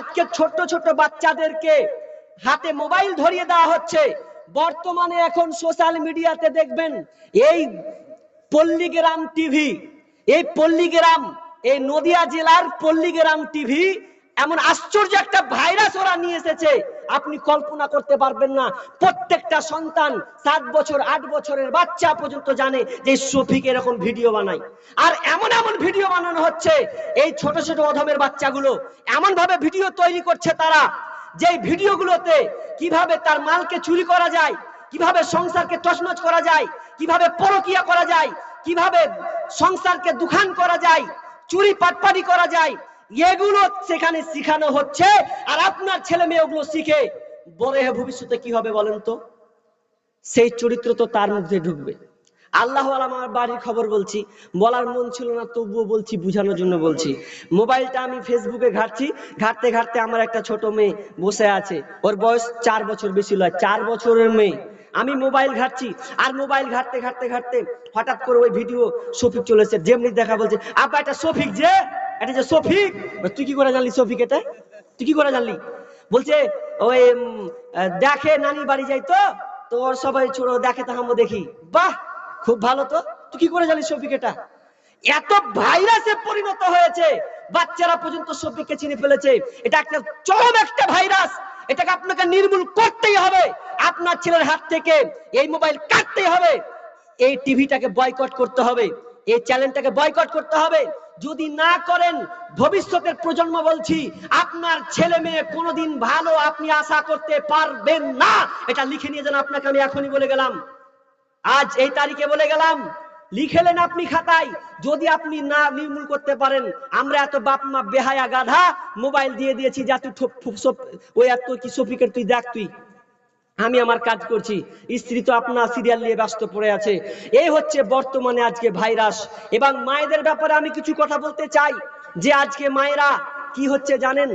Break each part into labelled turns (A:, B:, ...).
A: আজকে ছোট্ট ছোট্ট বাচ্চাদেরকে হাতে মোবাইল ধরিয়ে দেওয়া হচ্ছে। বর্তমানে এখন সোশ্যাল মিডিয়াতে দেখবেন, এই পল্লীগ্রাম টিভি, এই পল্লীগ্রাম, এই নদিয়া জেলার পল্লীগ্রাম টিভি, এমন আশ্চর্য একটা ভাইরাস ওরা নিয়ে এসেছে। আপনি কল্পনা করতে পারবেন না। প্রত্যেকটা সন্তান সাত বছর, আট বছরের বাচ্চা পর্যন্ত জানে যে শফিক এরকম ভিডিও বানায়। আর এমন এমন ভিডিও বানানো হচ্ছে, এই ছোট ছোট অধমের বাচ্চাগুলো। এমন ভাবে ভিডিও তৈরি করছে তারা, যেই ভিডিওগুলোতে কীভাবে তার মালকে চুরি করা যায়, কীভাবে সংসারকে তছনছ করা যায়, কীভাবে পরকিয়া করা যায়, কীভাবে সংসারকে দুখান করা যায়, চুরি পাটপাটি করা যায় এগুলো সেখানে শিখানো হচ্ছে, আর আপনার ছেলে মেয়ে ওগুলো শিখে, বড় ভবিষ্যতে কি হবে বলেন তো? সেই চরিত্র তো তার মধ্যে ঢুকবে। আল্লাহ আমার বাড়ির খবর বলছি, বলার মন ছিল না, তবুও বলছি, বুঝানোর জন্য বলছি। মোবাইলটা আমি ফেসবুকে ঘাটছি, ঘাটতে ঘাটতে আমার একটা ছোট মেয়ে বসে আছে। ওর বয়স চার বছর বেশি নয়, চার বছরের মেয়ে। আমি মোবাইল ঘাটছি, আর মোবাইল ঘাটতে ঘাটতে ঘাটতে হঠাৎ করে ওই ভিডিও শফিক চলেছে যেমনি দেখা বলছে, আব্বা, এটা শফিক যে, এটা যে শফিক? তুই কি করে জানলি শফিক এটা? তুই কি করে জানলি? বলছে, ওই দেখে নানি বাড়ি যাই তো তো ওর সবাই ছোট, দেখে তো দেখি। বাহ, খুব ভালো তো, তুই কি করে জানিস শফিক এটা? এত ভাইরাসে পরিণত হয়েছে, বাচ্চারা পর্যন্ত শফিককে চিনে ফেলেছে। এটা একটা চরম একটা ভাইরাস এটাকে আপনাকে নির্মূল করতেই হবে। আপনার ছেলের হাত থেকে এই মোবাইল কাটতেই হবে। এই টিভিটাকে বয়কট করতে হবে। এই চ্যানেলটাকে বয়কট করতে হবে। যদি না করেন, ভবিষ্যতের প্রজন্ম বলছি, আপনার ছেলে মেয়ে কোনোদিন ভালো আপনি আশা করতে পারবেন না। এটা লিখে নিয়ে যান, আপনাকে আমি এখনই বলে গেলাম। আজ এই তারিখে বলে গেলাম লিখেলেন আপনি খাতায়, যদি আপনি না নির্মূল করতে পারেন, আমরা এত বাপ মা বেহায়া গাধা, মোবাইল দিয়ে দিয়েছি যা তুই ওই এত কি সফিকের তুই দেখ তুই। আমি আমার কাজ করছি, স্ত্রী তো আপনার সিরিয়াল নিয়ে ব্যস্ত পড়ে আছে। এই হচ্ছে বর্তমানে আজকে ভাইরাস। এবং মায়েদের ব্যাপারে আমি কিছু কথা বলতে চাই, যে আজকে মায়েরা কি হচ্ছে জানেন?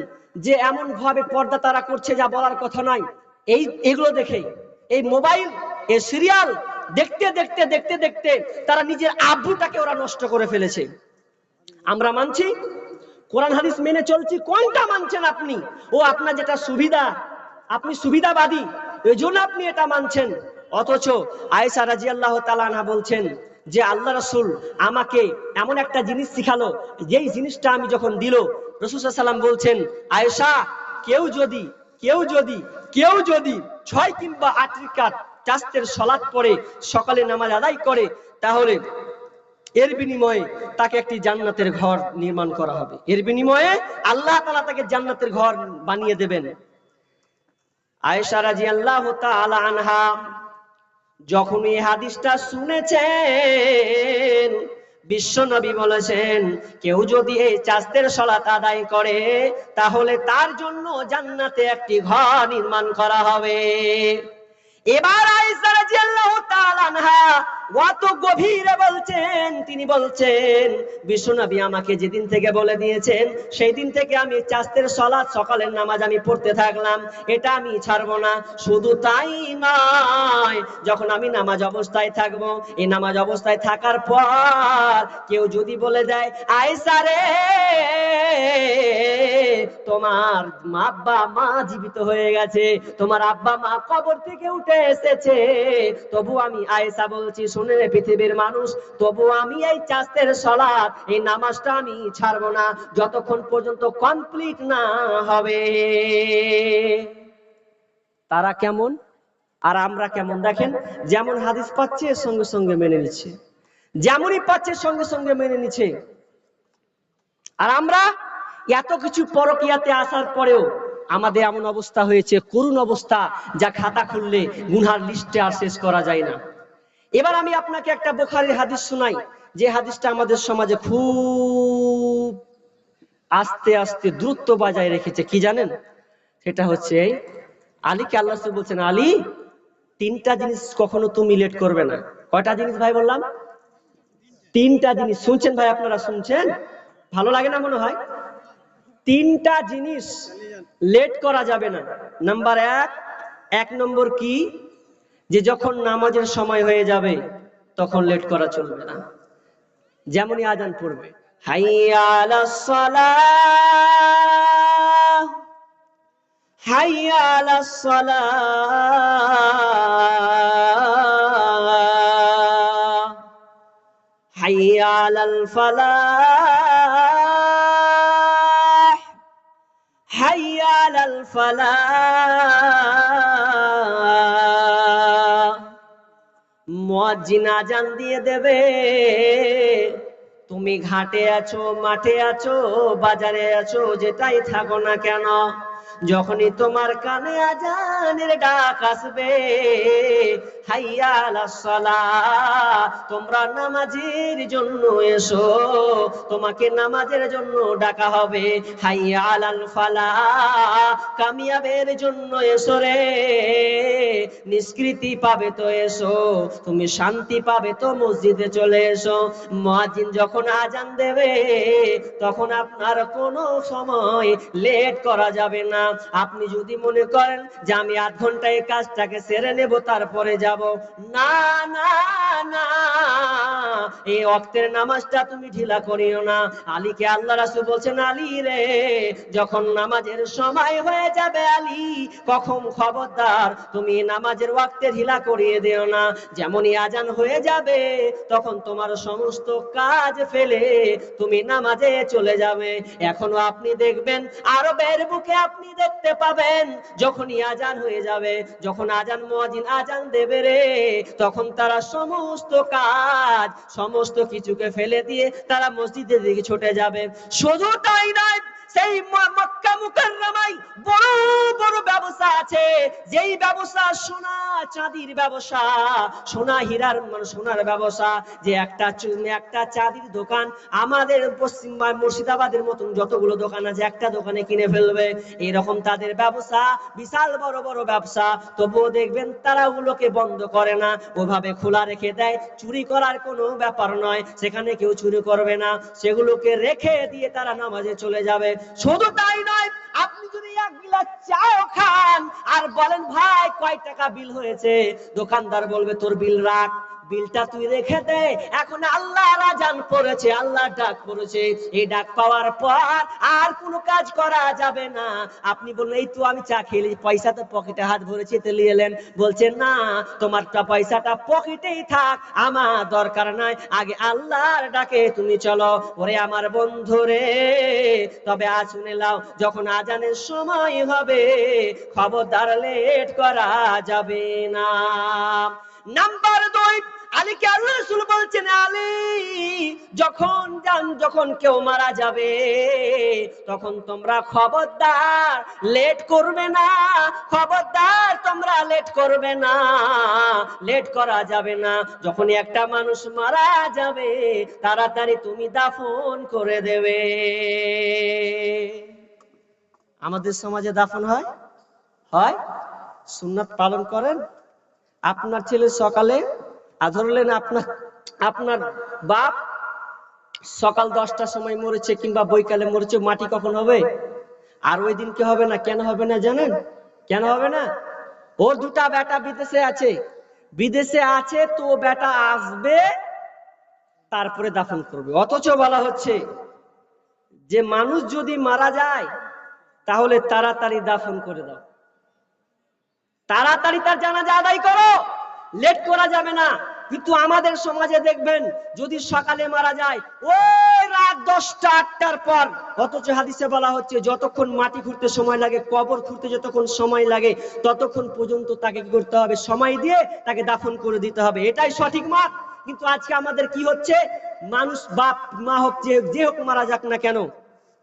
A: যে এমন ভাবে পর্দা তারা করছে যা বলার কথা নয়। এই এগুলো দেখেই এই মোবাইল, এই সিরিয়াল দেখতে দেখতে দেখতে দেখতে তারা নিজের আব্রুটাকে ওরা নষ্ট করে ফেলেছে। আমরা মানছি? কোরআন হাদিস মেনে চলছি? কোনটা মানছেন আপনি? ও, আপনার যেটা সুবিধা, আপনি সুবিধাবাদী এই জন্য আপনি এটা মানছেন। অথচ আয়েশা রাজি আল্লাহ তালানা বলছেন যে, আল্লাহ রসুল আমাকে এমন একটা জিনিস শিখালো, যেই জিনিসটা আমি যখন দিল, রসুল সাল্লাম বলছেন, আয়েশা, কেউ যদি কেউ যদি কেউ যদি ছয় কিংবা আট রিকাত চাস্তের সলাৎ পরে সকালে নামাজ আদায় করে, তাহলে এর বিনিময়ে তাকে একটি জান্নাতের ঘর নির্মাণ করা হবে। এর বিনিময়ে আল্লাহ তাআলা তাকে জান্নাতের ঘর বানিয়ে দেবেন। আয়েশা রাদিয়াল্লাহু তাআলা আনহা যখন এই হাদিসটা শুনেছেন, বিশ্ব নবী বলেছেন, কেউ যদি এই চাস্তের সলাত আদায় করে, তাহলে তার জন্য জান্নাতে একটি ঘর নির্মাণ করা হবে। এবার আয়েশা রাদিয়াল্লাহু বলছেন, তিনি বলছেন বিশ্বনবী আমাকে যেদিন থেকে বলে দিয়েছেন সেই দিন থেকে আমি চাস্তের সলাৎ সকালের নামাজ আমি পড়তে থাকলাম। এটা আমি ছাড়বো না। শুধু তাই নয়, যখন আমি নামাজ অবস্থায় থাকব, এই নামাজ অবস্থায় থাকার পর কেউ যদি বলে দেয়, আয়েশা রে তোমার আব্বা মা জীবিত হয়ে গেছে, তোমার আব্বা মা কবর থেকে উঠে এসেছে। তবু আমি আয়েশা বলছি, শুনে পৃথিবীর মানুষ, তবু আমি এই চাস্তের সলাৎ এই নামাজটা আমি ছাড়বো না, যতক্ষণ পর্যন্ত কমপ্লিট না হবে। তারা কেমন? আর আমরা কেমন? দেখেন, যেমন হাদিস পাচ্ছে, সঙ্গে সঙ্গে মেনে নিচ্ছে। যেমনই পাচ্ছে, সঙ্গে সঙ্গে মেনে নিচ্ছে। আর আমরা এত কিছু পরকিয়াতে আসার পরেও আমাদের এমন অবস্থা হয়েছে করুণ অবস্থা যা খাতা খুললে গুনহার লিস্টে আর শেষ করা যায় না। এবার আমি আপনাকে একটা বোখারির হাদিস শোনাই যে হাদিসটা আমাদের সমাজে খুব আস্তে আস্তে দ্রুত বাজায় রেখেছে। কি জানেন? সেটা হচ্ছে এই, আলীকে আল্লাহ বলছেন আলী তিনটা জিনিস কখনো তুমি লেট করবে না। কয়টা জিনিস ভাই বললাম? তিনটা জিনিস। শুনছেন ভাই আপনারা? শুনছেন? ভালো লাগে না মনে হয়? তিনটা জিনিস লেট করা যাবে না। নাম্বার এক এক নম্বর কি? যে যখন নামাজের সময় হয়ে যাবে, তখন লেট করা চলবে না। যেমনই আজান পড়বে। হাইয়া আলাস হাইয়াল আল ফালাহ মুয়াজ্জিন আজান দিয়ে দেবে। তুমি ঘাটে আছো, মাঠে আছো, বাজারে আছো, যেটাই থাকো না কেন? যখনই তোমার কানে আজানের ডাক আসবে তোমরা নামাজের জন্য এসো, তোমাকে নামাজের জন্য ডাকা হবে হাইয়া ফালা, কামিয়াবের জন্য এসো রে। নিষ্কৃতি পাবে তো এসো, তুমি শান্তি পাবে তো মসজিদে চলে এসো। মুয়াজ্জিন যখন আজান দেবে, তখন আপনার কোনো সময় লেট করা যাবে না। আপনি যদি মনে করেন যে আমি আধ ঘন্টায় কাজটাকে সেরে নেব, তারপরে যাব। না না না, এই অক্তের নামাজটা তুমি ঢিলা করিও না। আলীকে আল্লাহ রাসূল বলছেন, আলী রে, যখন নামাজের সময় হয়ে যাবে আলী, কখন খবরদার তুমি নামাজের ওয়াক্তে ঢিলা করিয়ে দিও না। যেমনই আজান হয়ে যাবে, তখন তোমার সমস্ত কাজ ফেলে তুমি নামাজে চলে যাবে। এখনও আপনি দেখবেন, আরবের বুকে আপনি দেখতে পাবেন, যখনই আজান হয়ে যাবে, যখন আজান মুয়াজ্জিন আজান দেবে রে, তখন তারা সমস্ত কাজ, সমস্ত কিছুকে ফেলে দিয়ে তারা মসজিদের দিকে ছুটে যাবে। শুধু তাই নয় সেই মক্কা মুকাররমায় বড় বড় ব্যবসা আছে। যেই ব্যবসা সোনা চাঁদির ব্যবসা, সোনা হীরার মানে সোনার ব্যবসা, যে একটা একটা চাঁদির দোকান, আমাদের পশ্চিম বা- মুর্শিদাবাদের মতন যতগুলো দোকান আছে, একটা দোকানে কিনে ফেলবে। এরকম তাদের ব্যবসা, বিশাল বড় বড় ব্যবসা। তবুও দেখবেন তারা ওগুলোকে বন্ধ করে না। ওভাবে খোলা রেখে দেয়। চুরি করার কোনো ব্যাপার নয়। সেখানে কেউ চুরি করবে না। সেগুলোকে রেখে দিয়ে তারা নামাজে চলে যাবে। শুধু তাই নয়, আপনি যদি এক গিলাস চাও খান, আর বলেন, ভাই, কয় টাকা বিল হয়েছে? দোকানদার বলবে, তোর বিল রাখ বিলটা তুই রেখে দে। এখন আল্লাহ রাজান পড়েছে আল্লাহ ডাক পড়েছে এই ডাক পাওয়ার পর আর কোনো কাজ করা যাবে না। আপনি বললেন, এই তো আমি চা খেলি পয়সা তো পকেটে হাত ভরেছি, তো এলেন। বলছেন না, তোমারটা পয়সাটা পকেটেই থাক। আমার দরকার নাই। আগে আল্লাহর ডাকে তুমি চলো। ওরে আমার বন্ধু রে তবে আজ শুনে লাও যখন আজানের সময় হবে, খবরদার লেট করা যাবে না। আলীকে আল্লাহ রাসূল বলছেন, আলী, যখন যান, যখন কেউ মারা যাবে, তখন তোমরা খবরদার, লেট করবে না, খবরদার, তোমরা লেট করবে না, লেট করা যাবে না। যখন একটা মানুষ মারা যাবে, তাড়াতাড়ি তুমি দাফন করে দেবে। আমাদের সমাজে দাফন হয়? হয়? সুন্নাত পালন করেন? আপনার ছেলে সকালে আর ধরলেন আপনার আপনার বাপ সকাল দশটার সময় মরেছে কিংবা বৈকালে মরেছে, মাটি কখন হবে? আর ওই দিন কি হবে না? কেন হবে না জানেন? কেন হবে না? ওর দুটা বেটা বিদেশে আছে। বিদেশে আছে তো বেটা আসবে, তারপরে দাফন করবে। অথচ বলা হচ্ছে, যে মানুষ যদি মারা যায়, তাহলে তাড়াতাড়ি দাফন করে দাও। তাড়াতাড়ি তার জানাজা আদায় করো। লেট করা যাবে না। কিন্তু আমাদের সমাজে দেখবেন, যদি সকালে মারা যায়, ওই রাত দশটা, আটটার পর, অথচ হাদিসে বলা হচ্ছে, যতক্ষণ মাটি খুঁড়তে সময় লাগে, কবর খুঁড়তে যতক্ষণ সময় লাগে, ততক্ষণ পর্যন্ত তাকে করতে হবে? সময় দিয়ে তাকে দাফন করে দিতে হবে। এটাই সঠিক মাপ। কিন্তু আজকে আমাদের কি হচ্ছে? মানুষ, বাপ, মা হোক, যে যে হোক মারা যাক না কেন,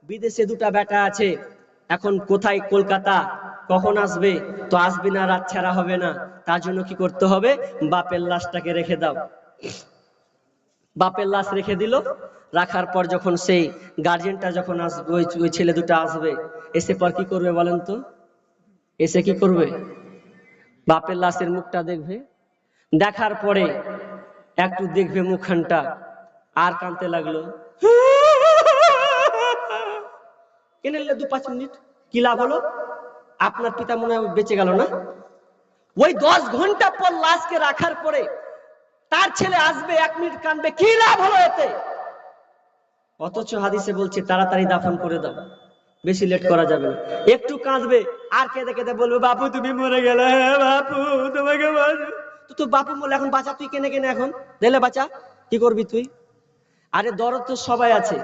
A: বিদেশে দুটা বেটা আছে। এখন কোথায়? কলকাতা। কখন আসবে? তো আসবে না, রাত ছাড়া হবে না। তার জন্য কি করতে হবে? বাপের লাশটাকে রেখে দাও। বাপের লাশ রেখে দিল। রাখার পর যখন সেই গার্জেনটা যখন আসবে, ওই ছেলে দুটো আসবে, এসে পর কি করবে বলেন তো? এসে কি করবে? বাপের লাশের মুখটা দেখবে। দেখার পরে একটু দেখবে মুখখানটা। আর কানতে লাগল। কেন দু পাঁচ মিনিট? কি লাভ হলো? আপনার পিতা মনে হয় বেঁচে গেল না? ওই দশ ঘণ্টা পর লাশকে রাখার পরে তার ছেলে আসবে, এক মিনিট কানবে কি লাভ হলো এতে? অথচ হাদিসে বলছে, তাড়াতাড়ি দাফন করে দাও, বেশি লেট করা যাবে না। একটু কাঁদবে, আর কেঁদে কেঁদে বলবে, বাপু, তুমি মরে গেলে হ্যাঁ বাপু, তোমাকে তো তোর বাপু বলে এখন বাঁচা, তুই কেনে কেনে এখন? দিলে বাঁচা, কি করবি তুই? আরে দরদ তো সবাই আছে।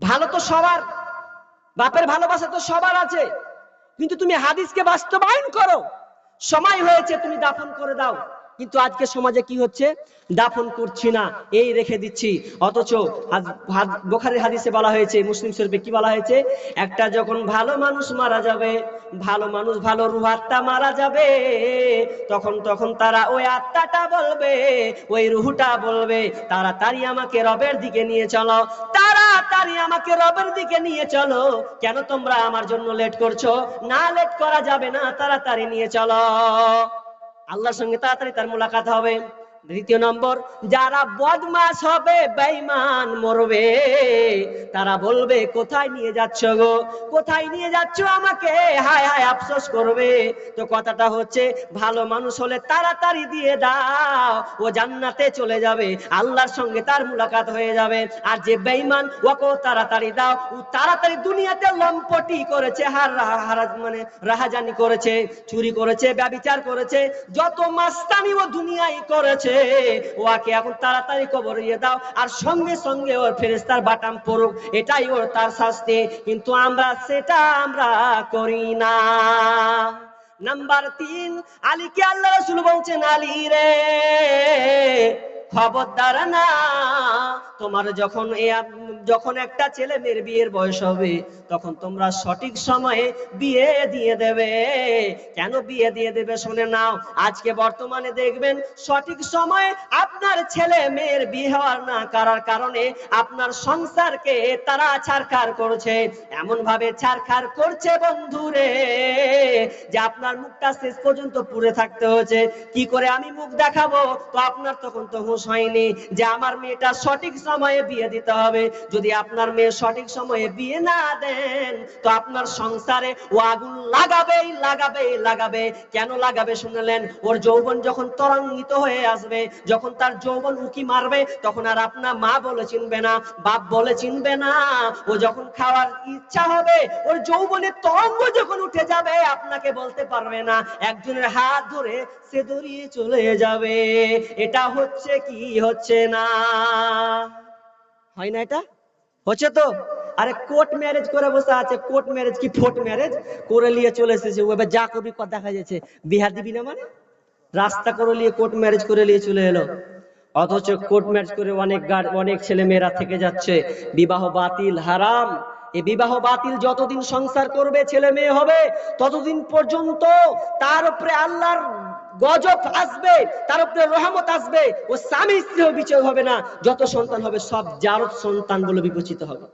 A: ভালো তো সবার, বাপের ভালোবাসা তো সবার আছে। কিন্তু তুমি হাদিসকে বাস্তবায়ন করো। সময় হয়েছে তুমি দাফন করে দাও। কিন্তু আজকে সমাজে কি হচ্ছে? দাফন করছি না, এই রেখে দিচ্ছি। অথচ হাদ- হাদিসে বলা হয়েছে, মুসলিম শরীফে কি বলা হয়েছে? একটা যখন ভালো মানুষ মারা যাবে, ভালো মানুষ ভালো রুহ মারা যাবে, তখন তখন তারা ওই আত্মাটা বলবে, ওই রুহুটা বলবে, তাড়াতাড়ি আমাকে রবের দিকে নিয়ে চলো, তাড়াতাড়ি আমাকে রবের দিকে নিয়ে চলো। কেন তোমরা আমার জন্য লেট করছ? না লেট করা যাবে না, তাড়াতাড়ি নিয়ে চলো। আল্লাহর সঙ্গে তাড়াতাড়ি তার মোলাকাত হবে। দ্বিতীয় নম্বর, যারা বদমাস হবে, বেঈমান মরবে। তারা বলবে, কোথায় নিয়ে যাচ্ছ গো? কোথায় নিয়ে যাচ্ছ আমাকে? হায় হায়, আফসোস করবে। তো কথাটা হচ্ছে, ভালো মানুষ হলে তাড়াতাড়ি দিয়ে দাও, ও জান্নাতে চলে যাবে, আল্লাহর সঙ্গে তার মুলাকাত হয়ে যাবে। আর যে বেঈমান ওকে তাড়াতাড়ি দাও। ও তাড়াতাড়ি দুনিয়াতে লম্পটি করেছে, হার, হারাজ মানে রাহাজানি করেছে, চুরি করেছে, ব্যবিচার করেছে, যত মাস্তানি ও দুনিয়ায় করেছে ওকে এখন তাড়াতাড়ি কবর দিয়ে দাও, আর সঙ্গে সঙ্গে ওর ফেরেস্তার বাটাম পড়ুক, এটাই ওর তার শাস্তি। কিন্তু আমরা সেটা আমরা করি না। নাম্বার তিন, আলীকে আল্লাহ রসুল বলছেন, আলী রে, খবরদার না, তোমার যখন এ যখন একটা ছেলে মেয়ের বিয়ের বয়স হবে, তখন তোমরা সঠিক সময়ে বিয়ে দিয়ে দেবে। কেন বিয়ে দিয়ে দেবে শুনে নাও। আজকে বর্তমানে দেখবেন সঠিক সময়ে আপনার ছেলে মেয়ের বিয়ে হওয়ার না করার কারণে আপনার সংসারকে তারা ছারখার করছে। এমন ভাবে ছারখার করছে বন্ধুরে, যে আপনার মুখটা শেষ পর্যন্ত পুড়ে থাকতে হয়েছে। কি করে আমি মুখ দেখাবো? তো আপনার তখন তো হুঁশ হয়নি যে আমার মেয়েটা সঠিক সময়ে বিয়ে দিতে হবে। যদি আপনার মেয়ে সঠিক সময়ে বিয়ে না দেন, তো আপনার সংসারে ও আগুন লাগাবেই লাগাবেই লাগাবে কেন লাগাবে শুনলেন? ওর যৌবন যখন ত্বরান্বিত হয়ে আসবে, যখন তার যৌবন উকি মারবে, তখন আর আপনার মা বলে চিনবে না, বাপ বলে চিনবে না। ও যখন খাওয়ার ইচ্ছা হবে, ওর যৌবনের তরঙ্গ যখন উঠে যাবে, আপনাকে বলতে পারবে না। একজনের হাত ধরে সে দড়িয়ে চলে যাবে। এটা হচ্ছে কি হচ্ছে না? হয় না এটা? হচ্ছে তো? আরে কোর্ট ম্যারেজ করে বসে আছে, কোর্ট ম্যারেজ কি ফোর্ট ম্যারেজ? করে নিয়ে চলে এসেছে এবার যা কথা দেখা যাচ্ছে। বিহার দিবি না মানে? রাস্তা করে নিয়ে কোর্ট ম্যারেজ করে নিয়ে চলে এলো। অথচ কোর্ট ম্যারেজ করে অনেক অনেক ছেলে মেয়েরা থেকে যাচ্ছে। বিবাহ বাতিল, হারাম। এই বিবাহ বাতিল যতদিন সংসার করবে ছেলে মেয়ে হবে, ততদিন পর্যন্ত তার উপরে আল্লাহর গজব আসবে, তার উপরে রহমত আসবে, ও স্বামী স্ত্রী বিচয় হবে না, যত সন্তান হবে সব জারত সন্তান বলে বিবেচিত হবে।